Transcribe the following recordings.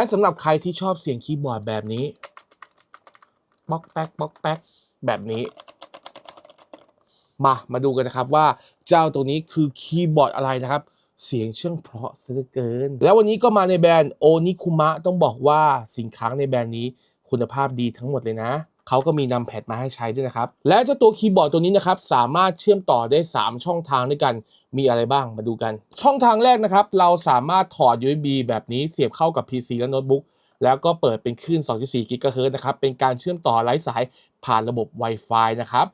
และสำหรับใครที่ชอบเสียงคีย์บอร์ดแบบนี้ป๊อกแป๊กป๊อกแป๊กแบบนี้ มามาดูกันนะครับว่าเจ้าตัวนี้คือคีย์บอร์ดอะไรนะครับ เสียงเชื่องเพราะเสือเกิน แล้ววันนี้ก็มาในแบรนด์โอนิคุมะต้องบอกว่าสินค้าในแบรนด์นี้คุณภาพดีทั้งหมดเลยนะ เขาก็มีนำแพดมาให้ใช้ด้วยนะครับ และเจ้าตัวคีย์บอร์ดตัวนี้นะครับ สามารถเชื่อมต่อได้ 3 ช่องทางด้วยกัน มีอะไรบ้างมาดูกัน ช่องทางแรกนะครับ เราสามารถถอด USB แบบนี้เสียบเข้ากับ PC และโน้ตบุ๊กแล้วก็เปิดเป็นคลื่น 2.4 GHz นะครับ เป็นการเชื่อมต่อไร้สายผ่านระบบ Wi-Fi นะครับ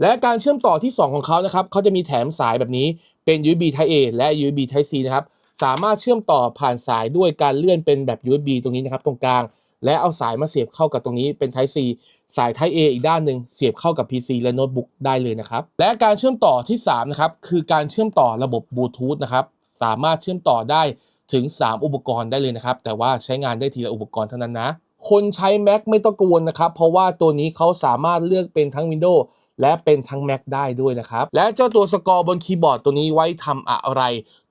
และการเชื่อมต่อที่ 2 ของเขานะครับ เขาจะมีแถมสายแบบนี้เป็น USB Type A และ USB Type C นะครับ สามารถเชื่อมต่อผ่านสายด้วยการเลื่อนเป็นแบบ USB ตรงนี้นะครับ ตรงกลาง และเอาสายมาเสียบเข้ากับตรงนี้เป็น Type C สาย Type A อีกด้านหนึ่งเสียบเข้ากับ PC และโน้ตบุ๊กได้เลยนะครับ และการเชื่อมต่อที่3นะครับคือการเชื่อมต่อระบบบลูทูธนะครับสามารถเชื่อมต่อได้ถึง 3 อุปกรณ์ได้เลยนะครับ แต่ว่าใช้งานได้ทีละอุปกรณ์เท่านั้นนะ คนใช้ Mac ไม่ต้องกังวลนะครับ เพราะว่าตัวนี้เขาสามารถเลือกเป็นทั้ง Windows และเป็นทั้ง Mac ได้ด้วยนะครับ และเจ้าตัวสกอร์บนคีย์บอร์ดตัวนี้ไว้ทำอะไร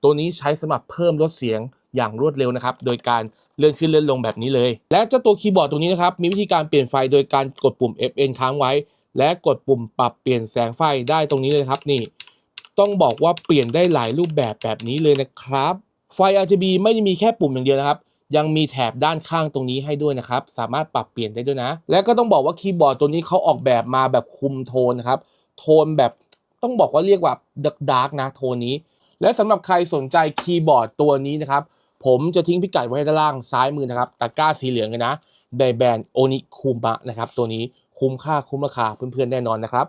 ตัวนี้ใช้สำหรับเพิ่มลดเสียงอย่างรวดเร็วนะครับ โดยการเลื่อนขึ้นเลื่อนลงแบบนี้เลย และเจ้าตัวคีย์บอร์ดตัวนี้นะครับ มีวิธีการเปลี่ยนไฟโดยการกดปุ่ม Fn ค้างไว้ และกดปุ่มปรับเปลี่ยนแสงไฟได้ตรงนี้เลยครับนี่ ต้องบอกว่าเปลี่ยนได้หลายรูปแบบแบบนี้เลยนะครับ ไฟ RGB ไม่ได้มีแค่ปุ่มอย่างเดียวนะครับ ยังมีแถบด้านข้างตรงนี้ให้ด้วยนะครับ สามารถปรับเปลี่ยนได้ด้วยนะ และก็ต้องบอกว่าคีย์บอร์ดตัวนี้เขาออกแบบมาแบบคุมโทนนะครับ โทนแบบต้องบอกว่าเรียกว่าดักดาร์กนะโทนนี้ และสำหรับใครสนใจคีย์บอร์ดตัวนี้นะครับ ผมจะทิ้งพิกัดไว้ด้านล่างซ้ายมือนะครับตะกร้าสีเหลืองเลยนะในแบรนด์โอนิคุมะนะครับตัวนี้คุ้มค่าคุ้มราคาเพื่อนๆแน่นอนนะครับ